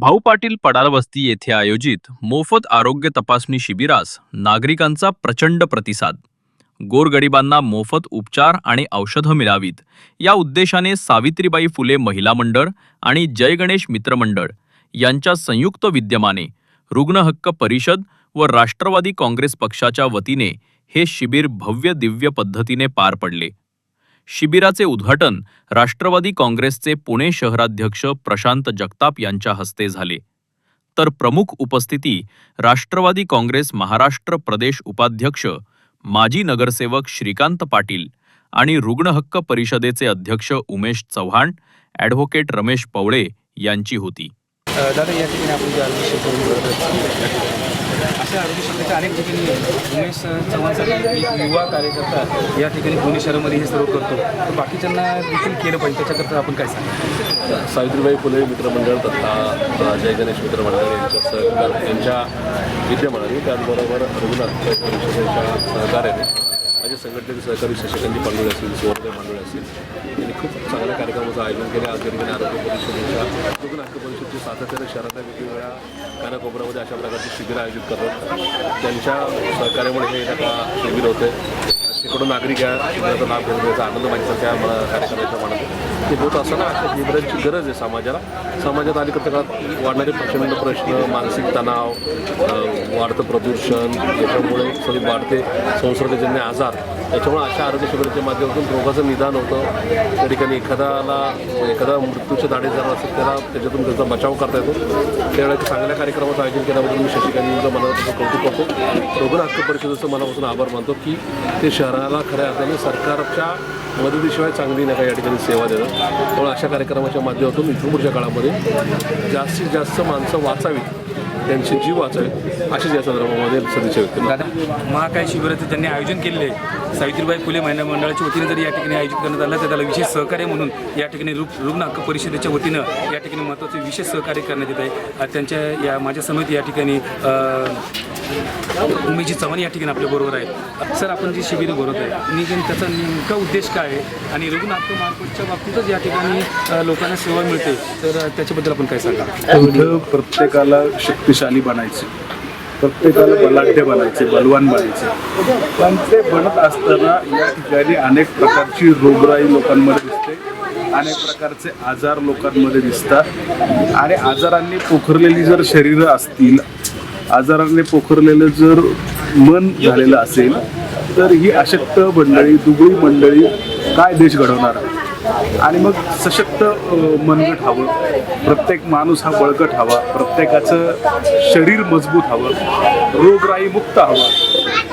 भाऊ पाटील पडारवस्ती येथे आयोजित मोफत आरोग्य तपासणी शिबिरास नागरिकांचा प्रचंड प्रतिसाद. गोरगरिबांना मोफत उपचार आणि औषधं मिळावीत. या उद्देशाने सावित्रीबाई फुले महिला मंडळ आणि जय गणेश यांच्या संयुक्त विद्यमाने रुग्णहक्क परिषद व राष्ट्रवादी काँग्रेस पक्षाच्या वतीने हे शिबिर भव्य दिव्य पद्धतीने पार पडले. शिबिराचे उद्घाटन राष्ट्रवादी काँग्रेसचे पुणे शहराध्यक्ष प्रशांत जगताप यांच्या हस्ते झाले. तर प्रमुख उपस्थिती राष्ट्रवादी काँग्रेस महाराष्ट्र प्रदेश उपाध्यक्ष माजी नगरसेवक श्रीकांत पाटील आणि रुग्णहक्क परिषदेचे अध्यक्ष उमेश चव्हाण ॲडव्होकेट रमेश पवळे यांची होती. दादा या ठिकाणी आपण जे आरोग्य शिबिर अशा आरोग्य शिबिराच्या अनेक ठिकाणी उमेश चव्हाण सारखे एक युवा कार्यकर्ता या ठिकाणी पुणे शहरामध्ये हे सर्व करतो. तर बाकीच्यांना देखील केलं पाहिजे त्याच्याकरता आपण काय सांगतो सावित्रीबाई फुले मित्रमंडळ तथा जय गणेश मित्रमंडळ यांच्या सहकार यांच्या विद्यमानाने त्याचबरोबर रुग्ण परिषदेच्या सहकार्याने माझे संघटनेचे सहकारी शशिकांत पांडुळे असतील सुवर्धे पांडुळे असतील त्यांनी खूप चांगल्या कार्यक्रमाचं आयोजन केले. आज या आरोग्य परिषदेच्या रुग्ण आरोग्य परिषदेची सातत्याने शहरातल्या वेगवेगळ्या कानाकोपऱ्यामध्ये अशा प्रकारची शिबिरं आयोजित करतात. त्यांच्या सहकार्यामुळे हे एका शिबिर होते तिकडून नागरिक या शिबिराचा लाभ घेऊन त्याचा आनंद माझ्यासारख्या मला कार्यक्रमाच्या मनात ते होत असताना अशा शिबिरांची गरज आहे समाजाला. समाजात अलीकडच्या काळात वाढणारे प्रचंड प्रश्न मानसिक तणाव वाढतं प्रदूषण याच्यामुळे सगळी वाढते. संसर्गजन्य आजार त्याच्यामुळे अशा आरोग्य शिबिराच्या माध्यमातून रोगाचं निदान होतं. त्या ठिकाणी एखाद्याला एखादा मृत्यूच्या दाढे झाला असेल त्याला त्याच्यातून त्याचा बचाव करता येतो. त्यावेळेला चांगल्या कार्यक्रमाचं आयोजन केल्याबद्दल मी शशिकांतचं मनापासून कौतुक करतो. रुग्ण हक्क परिषदेचं मनापासून आभार मानतो की ते शहराला खऱ्या अर्थाने सरकारच्या मदतीशिवाय चांगली नका या ठिकाणी सेवा देणं. त्यामुळे अशा कार्यक्रमाच्या माध्यमातून इथून पुढच्या काळामध्ये जास्तीत जास्त माणसं वाचावीत. त्यांचे जीव वाचावेत अशीच या संदर्भामध्ये सदिच्छा व्यक्त दादा महाकाय शिबिराचं त्यांनी आयोजन केलेले आहे. सावित्रीबाई फुले महिला मंडळाच्या वतीने जर या ठिकाणी आयोजित करण्यात आलं तर त्याला विशेष सहकार्य म्हणून या ठिकाणी रुग रुग्ण हक्क परिषदेच्या वतीनं या ठिकाणी महत्त्वाचे विशेष सहकार्य करण्यात येत आहे. त्यांच्या या माझ्या समेत या ठिकाणी उमेशजी चव्हाण या ठिकाणी आपल्याबरोबर आहे सर आपण जी शिबिर भरत आहे निघून त्याचा नेमका उद्देश काय आहे? आणि रुग्ण हक्क मार्फतच्या बाबतीतच या ठिकाणी लोकांना सेवा मिळते. तर त्याच्याबद्दल आपण काय सांगा प्रत्येकाला शक्तिशाली बनायचे. प्रत्येकाला बलाढ्य बनायचे बलवान बनायचे. पण ते बनत असताना या ठिकाणी अनेक प्रकारची रोगराई लोकांमध्ये दिसते. अनेक प्रकारचे आजार लोकांमध्ये दिसतात. आणि आजारांनी पोखरलेली जर शरीरं असतील आजाराने पोखरलेलं जर मन झालेलं असेल तर ही अशक्त मंडळी दुबळी मंडळी काय देश घडवणार? आहे आणि मग सशक्त मनगट हवं. प्रत्येक माणूस हा बळकट हवा. प्रत्येकाचं शरीर मजबूत हवं. रोगराई मुक्त हवं.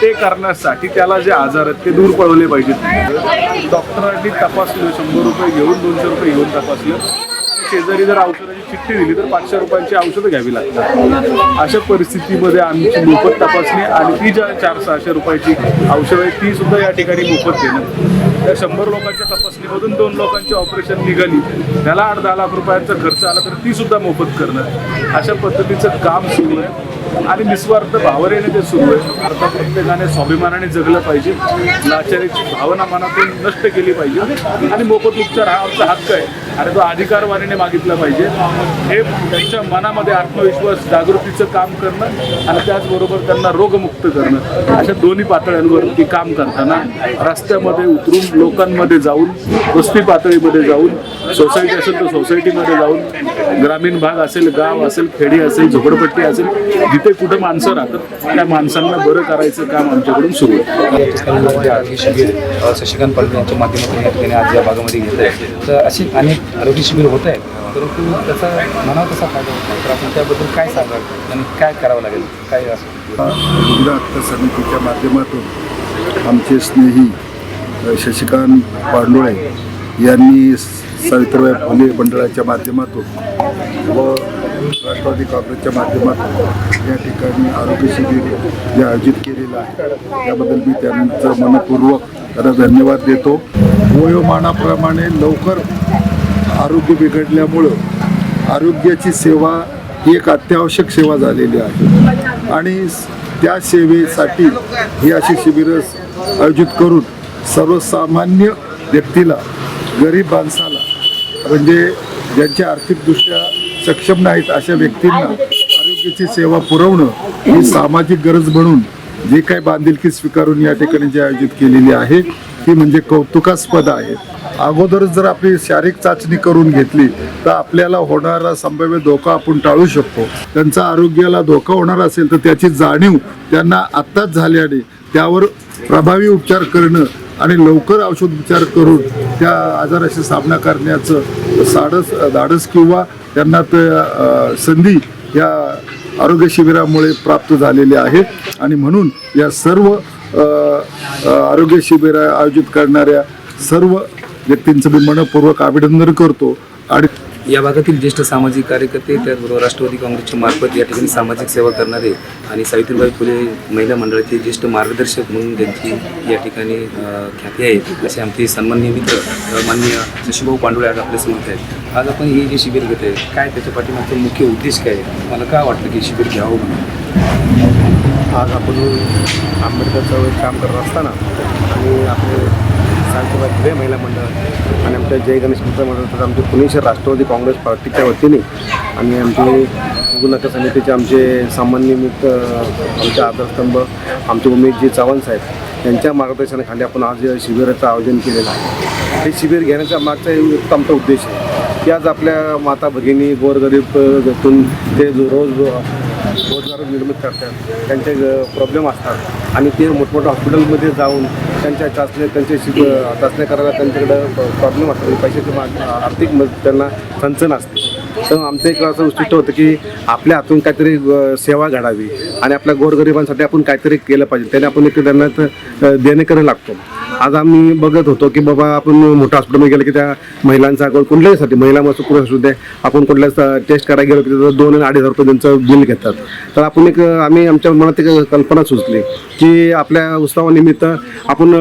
ते करण्यासाठी त्याला जे आजार आहेत ते दूर पळवले पाहिजेत. डॉक्टरांनी तपासलं शंभर रुपये घेऊन दोनशे रुपये घेऊन तपासलं. शेजारी जर औषधाची चिठ्ठी दिली तर पाचशे रुपयांची औषधं घ्यावी लागतात. अशा परिस्थितीमध्ये आमची मोफत तपासणी आणि ती ज्या चार सहाशे रुपयाची औषधं आहे ती सुद्धा या ठिकाणी मोफत देणं. त्या शंभर लोकांच्या तपासणीमधून दोन लोकांची ऑपरेशन निघाली. त्याला आठ दहा लाख रुपयांचा खर्च आला तर ती सुद्धा मोफत करणं अशा पद्धतीचं काम सुरू आहे. आणि निस्वार्थ भावनेने ते सुरू आहे. आता प्रत्येकाने स्वाभिमानाने जगलं पाहिजे. लाचारीची भावना मनातून नष्ट केली पाहिजे. आणि मोफत उपचार हा आमचा हक्क आहे. आणि तो अधिकारवाणीने मागितला पाहिजे. हे त्यांच्या मनामध्ये आत्मविश्वास जागृतीचं काम करणं आणि त्याचबरोबर त्यांना रोगमुक्त करणं. अशा दोन्ही पातळ्यांवरती काम करताना रस्त्यामध्ये उतरून लोकांमध्ये जाऊन वस्ती पातळीमध्ये जाऊन सोसायटी असेल तर सोसायटीमध्ये जाऊन ग्रामीण भाग असेल गाव असेल खेडी असेल झोपडपट्टी असेल जिथे कुठं माणसं राहतात त्या माणसांना बरं करायचं काम आमच्याकडून सुरू आहे. शिबिर शशिकांत पाटील यांच्या माध्यमातून या ठिकाणी आज या भागामध्ये घेतलं आहे तर अशी अनेक आरोग्य शिबिर होत आहे. परंतु त्याचा मनावर कसा फायदा होतो? तर आपण त्याबद्दल काय सांगाल? आणि काय करावं लागेल? काय असं? रुग्ण हक्क समितीच्या माध्यमातून आमचे स्नेही शशिकांत पांडुळे यांनी सावित्रीबाई फुले मंडळाच्या माध्यमातून व राष्ट्रवादी काँग्रेसच्या माध्यमातून या ठिकाणी आरोग्य शिबिर जे आयोजित केलेलं आहे त्याबद्दल मी त्यांचं मनपूर्वक त्यांना धन्यवाद देतो. वयोमानाप्रमाणे लवकर आरोग्य बिघडल्यामुळं आरोग्याची सेवा ही एक अत्यावश्यक सेवा झालेली आहे. आणि त्या सेवेसाठी ही अशी शिबिरं आयोजित करून सर्वसामान्य व्यक्तीला गरीब माणसाला म्हणजे ज्यांच्या आर्थिकदृष्ट्या सक्षम नाहीत अशा व्यक्तींना आरोग्याची सेवा पुरवणं ही सामाजिक गरज म्हणून जे काही बांधिलकी स्वीकारून या ठिकाणी जी आयोजित केलेली आहे ती म्हणजे कौतुकास्पद आहे. अगोदरच जर आपली शारीरिक चाचणी करून घेतली तर आपल्याला होणारा संभाव्य धोका आपण टाळू शकतो. त्यांचा आरोग्याला धोका होणार असेल तर त्याची जाणीव त्यांना आत्ताच झाल्याने त्यावर प्रभावी उपचार करणं आणि लवकर औषध उपचार करून त्या आजाराशी सामना करण्याचं साडस धाडस किंवा त्यांना त्या संधी या आरोग्य शिबिरामुळे प्राप्त झालेले आहे आणि म्हणून या सर्व आरोग्य शिबिर आयोजित करणाऱ्या सर्व व्यक्तींचं मी मनपूर्वक अभिनंदन करतो. आणि या भागातील ज्येष्ठ सामाजिक कार्यकर्ते त्याचबरोबर राष्ट्रवादी काँग्रेसच्या मार्फत या ठिकाणी सामाजिक सेवा करणारे आणि सावित्रीबाई फुले महिला मंडळाचे ज्येष्ठ मार्गदर्शक म्हणून त्यांची या ठिकाणी ख्याती आहे. असे आमचे सन्माननीय मित्र माननीय शशीभाऊ पांडुळे आज आपल्यासमोर आहेत. आज आपण हे जे शिबिर घेत आहे काय त्याच्या पाठीमागचा मुख्य उद्देश काय मला का वाटतं की शिबिर घ्यावं म्हणून? आज आपण आंबेडकर चळवळीत काम करत असताना आणि आपले विधानसभा धुळे महिला मंडळ आणि आमच्या जय गणेश मित्र मंडळ तसंच आमचे पुणे शहर राष्ट्रवादी काँग्रेस पार्टीच्या वतीने आणि आमचे गुणक समितीचे आमचे सामान्य मित्र आमचे आधारस्तंभ आमचे उमेशजी चव्हाण साहेब यांच्या मार्गदर्शनाखाली आपण आज या शिबिराचं आयोजन केलेलं आहे. हे शिबिर घेण्याचा मागचा एक आमचा उद्देश आहे. की आज आपल्या माता भगिनी गोरगरीबतून ते जो रोज रोजगार निर्मित करतात. त्यांचे प्रॉब्लेम असतात. आणि ते मोठमोठ्या हॉस्पिटलमध्ये जाऊन त्यांच्या चाचण्या त्यांच्या शिक चाचण्या करायला त्यांच्याकडं प्रॉब्लेम असतात. आणि पैशाची मा- आर्थिक मदत त्यांना संचन असते तर आमचं एक असं उद्दिष्ट होतं की आपल्या हातून काहीतरी सेवा घडावी आणि आपल्या गोरगरिबांसाठी आपण काहीतरी केलं पाहिजे. त्याने आपण एक त्यांना त- अ, लागतो. आज आम्ही बघत होतो की बाबा आपण मोठ्या हॉस्पिटलमध्ये गेलं की त्या महिलांचा अकाउंट कुठल्याहीसाठी महिला मस्त पुरुष असू दे आपण कुठल्या टेस्ट करायला गेलो की त्याचं दोन आणि अडीच हजार रुपये त्यांचं बिल घेतात. तर आपण एक आम्ही आमच्या मनात एक कल्पना सुचली की आपल्या उत्सवानिमित्त आपण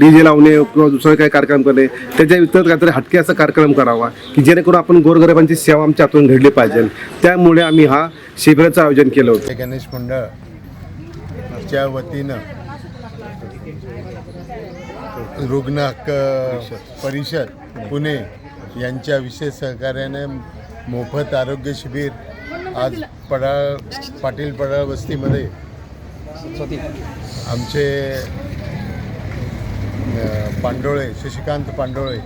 डी जे लावणे किंवा दुसरे काही कार्यक्रम करणे त्याच्या व्यतिरिक्त काहीतरी हटके असा कार्यक्रम करावा की जेणेकरून आपण गोरगरिबांची सेवा आमच्या हातून घडली पाहिजे. त्यामुळे आम्ही हा शिबिराचं आयोजन केलं होतं. गणेश मंडळच्या वतीनं रुग्ण हक्क परिषद पुणे यांच्या विशेष सहकार्याने मोफत आरोग्य शिबिर आज पडाळ पाटील पडाळ वस्तीमध्ये आमचे पांडोळे शशिकांत पांडोळे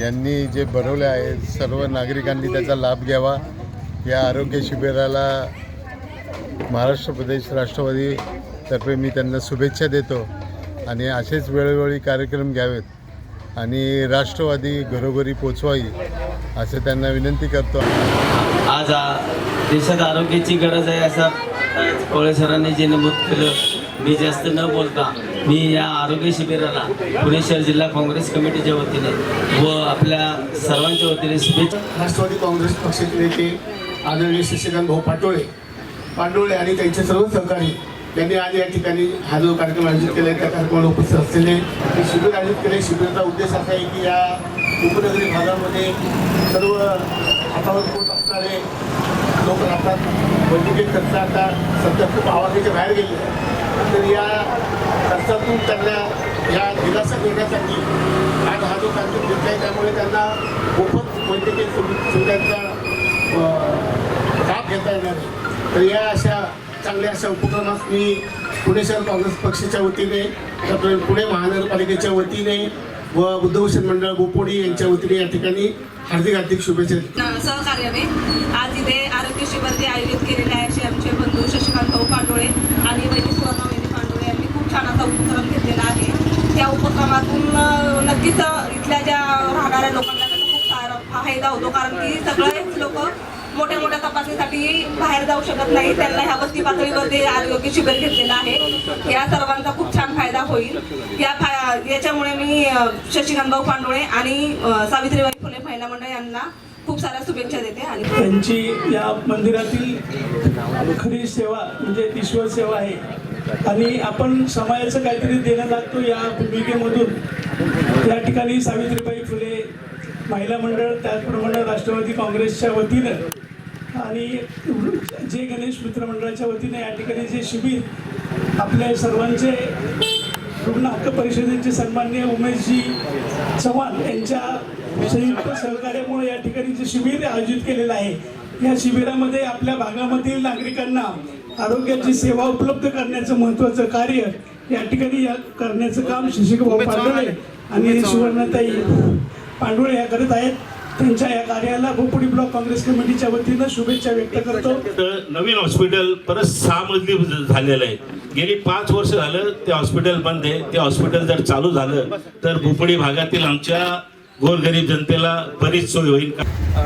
यांनी जे भरवले आहे सर्व नागरिकांनी त्याचा लाभ घ्यावा. या आरोग्य शिबिराला महाराष्ट्र प्रदेश राष्ट्रवादी तर्फे मी त्यांना शुभेच्छा देतो आणि असेच वेळोवेळी कार्यक्रम घ्यावेत आणि राष्ट्रवादी घरोघरी पोचवावी असे त्यांना विनंती करतो. आज देशात आरोग्याची गरज आहे असं कोळे सरांनी जे नमूद केलं. मी जास्त न बोलता मी या आरोग्य शिबिराला पुणे शहर जिल्हा काँग्रेस कमिटीच्या वतीने व आपल्या सर्वांच्या वतीने शुभेच्छा राष्ट्रवादी काँग्रेस पक्षाचे नेते आदरणीय शशिकांत भाऊ पाटोळे पाटोळे आणि त्यांचे सर्व सहकारी त्यांनी आज या ठिकाणी हा जो कार्यक्रम आयोजित केला आहे त्या कार्यक्रमाला उपस्थित असलेले हे शिबिर आयोजित केले. शिबिराचा उद्देश असा आहे की या उपनगरी भागामध्ये सर्व हातावर पोट असणारे लोक राहतात वैद्यकीय खर्च आता सध्या खूप आवाजाच्या बाहेर गेले तर या खर्चातून त्यांना या दिलासा देण्यासाठी आज हा जो कार्यक्रम घेतला आहे त्यामुळे त्यांना मोफत वैद्यकीय सुविधांचा लाभ घेता येणार आहे. तर या अशा चांगल्या अशा उपक्रमास मी पुणे शहर काँग्रेस पक्षाच्या वतीने तर पुणे महानगरपालिकेच्या वतीने व बुद्धभूषण मंडळ बोपोडी यांच्या वतीने या ठिकाणी हार्दिक हार्दिक शुभेच्छा सहकार्याने आज इथे आरोग्य शिबिर आयोजित केलेले आहे आमचे बंधू शशिकांत भाऊ पांडोळे आणि वैदिक सुवर्णा उपक्रम घेतलेला आहे. त्या उपक्रमातून नक्कीच इथल्या ज्या राहणाऱ्या लोकांना त्याचा खूप सारा फायदा होतो. कारण की सगळेच लोक मोठ्या मोठ्या तपासणीसाठी बाहेर जाऊ शकत नाही त्यांना ह्या वस्ती पातळीवरती आरोग्य शिबिर घेतलेलं आहे. या सर्वांचा खूप छान फायदा होईल. या फा याच्यामुळे मी अं, शशिकांत भाऊ पांडोळे आणि सावित्रीबाई फुले महिला मंडळ यांना खूप साऱ्या शुभेच्छा देते आणि त्यांची या मंदिरातील खरी सेवा म्हणजे ईश्वर सेवा आहे आणि आपण समाजाचं काहीतरी देणं लागतो या भूमिकेमधून. या ठिकाणी सावित्रीबाई फुले महिला मंडळ त्याचप्रमाणे राष्ट्रवादी काँग्रेसच्या वतीनं आणि जे गणेश मित्रमंडळाच्या वतीनं वतीने या ठिकाणी जे शिबिर आपल्या सर्वांचे रुग्ण हक्क परिषदेचे सन्मान्य उमेशजी चव्हाण यांच्या संयुक्त सहकार्यामुळे या ठिकाणी जे शिबिर आयोजित केलेलं आहे या शिबिरामध्ये आपल्या भागामधील नागरिकांना आरोग्याची सेवा उपलब्ध करण्याचं महत्त्वाचं कार्य या ठिकाणी या करण्याचं काम शशिकाभाऊ पांडुळे आणि सुवर्णताई पांडुळे या करत आहेत. त्यांच्या या कार्याला भोपडी ब्लॉक काँग्रेस कमिटीच्या वतीनं शुभेच्छा व्यक्त करतो. तर नवीन हॉस्पिटल परत सहा मजली झालेलं आहे. गेली पाच वर्ष झालं ते हॉस्पिटल बंद आहे. ते हॉस्पिटल जर चालू झालं तर भोपडी भागातील आमच्या गोरगरीब जनतेला बरीच सोय होईल.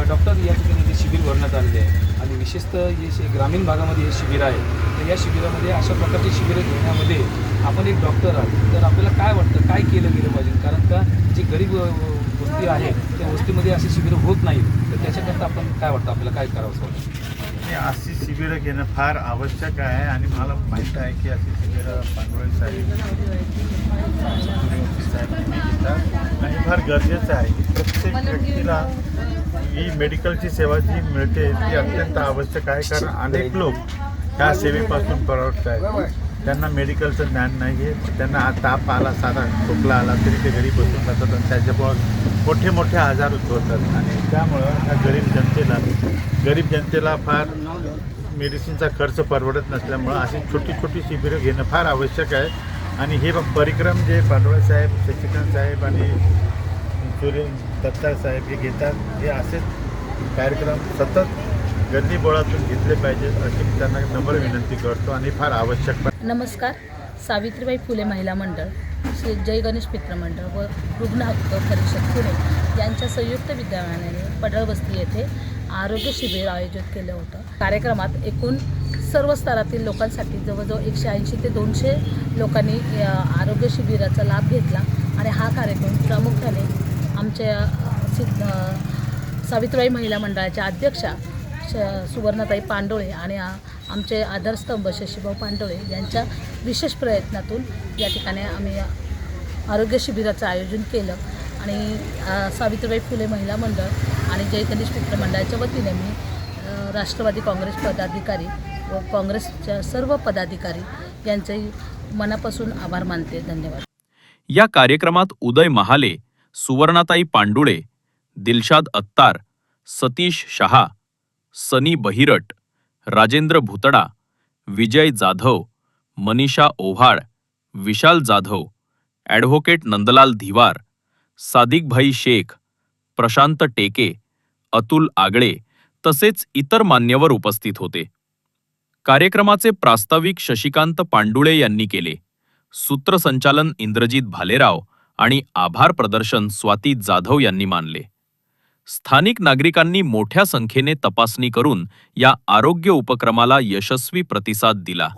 डॉक्टर या ठिकाणी शिबिर भरण्यात आलेले आहे विशेषतः जे ग्रामीण भागामध्ये हे शिबिर आहे तर या शिबिरामध्ये अशा प्रकारची शिबिरं घेण्यामध्ये आपण एक डॉक्टर आहात. तर आपल्याला काय वाटतं? काय केलं गेलं पाहिजे? कारण का जी गरीब वस्ती आहे त्या वस्तीमध्ये अशी शिबिरं होत नाहीत. तर त्याच्याकरता आपण काय वाटतं? आपल्याला काय करावं वाटतं? आणि अशी शिबिरं घेणं फार आवश्यक आहे आणि मला माहीत आहे की अशी शिबिरं पांडुळे साहेब साहेब घेतात आणि फार गरजेचं आहे की प्रत्येक व्यक्तीला ही मेडिकलची सेवा जी मिळते ती अत्यंत आवश्यक आहे. कारण अनेक लोक ह्या सेवेपासून परावृत्त आहेत. त्यांना मेडिकलचं ज्ञान नाही आहे त्यांना ताप आला साधा खोकला आला तरी ते घरी बसून जातात आणि त्याच्यामुळं मोठे मोठे आजार उद्भवतात. आणि त्यामुळं ह्या गरीब जनतेला गरीब जनतेला फार मेडिसिनचा खर्च परवडत नसल्यामुळं अशी छोटी छोटी शिबिरं घेणं फार आवश्यक आहे. आणि हे परिक्रम जे पांडुळे साहेब शशिकांत साहेब आणि सूर्य दत्तार साहेब हे घेतात हे असेच कार्यक्रम सतत गल्ली बोळातून घेतले पाहिजेत अशी मी त्यांना नम्र विनंती करतो आणि फार आवश्यक पण नमस्कार सावित्रीबाई फुले महिला मंडळ श्री जय गणेश मित्र मंडळ व रुग्ण हक्क परिषद पुणे यांच्या संयुक्त विद्यमानाने पडळवस्ती येथे आरोग्य शिबिर आयोजित केलं होतं. कार्यक्रमात एकूण सर्व स्तरातील लोकांसाठी जवळजवळ एकशे ऐंशी ते दोनशे लोकांनी आरोग्य शिबिराचा लाभ घेतला आणि हा कार्यक्रम प्रामुख्याने आमच्या सिद्ध सावित्रीबाई महिला मंडळाच्या अध्यक्षा श सुवर्णाताई पांडोळे आणि आमचे आधारस्तंभ शशीभाऊ पांडोळे यांच्या विशेष प्रयत्नातून या ठिकाणी आम्ही आरोग्य शिबिराचं आयोजन केलं. आणि सावित्रीबाई फुले महिला मंडळ आणि जय गणेश मित्र मंडळाच्या वतीने मी राष्ट्रवादी काँग्रेस पदाधिकारी व काँग्रेसच्या सर्व पदाधिकारी यांचे मनापासून आभार मानते. धन्यवाद. या कार्यक्रमात उदय महाले सुवर्णाताई पांडुळे दिलशाद अत्तार सतीश शहा सनी बहिरट राजेंद्र भुतडा विजय जाधव मनीषा ओव्हाळ विशाल जाधव ॲडव्होकेट नंदलाल धिवार सादिकभाई शेख प्रशांत टेके अतुल आगळे तसेच इतर मान्यवर उपस्थित होते. कार्यक्रमाचे प्रास्ताविक शशिकांत पांडुळे यांनी केले. सूत्रसंचालन इंद्रजित भालेराव आणि आभार प्रदर्शन स्वाती जाधव यांनी मानले. स्थानिक नागरिकांनी मोठ्या संख्येने तपासणी करून या आरोग्य उपक्रमाला यशस्वी प्रतिसाद दिला.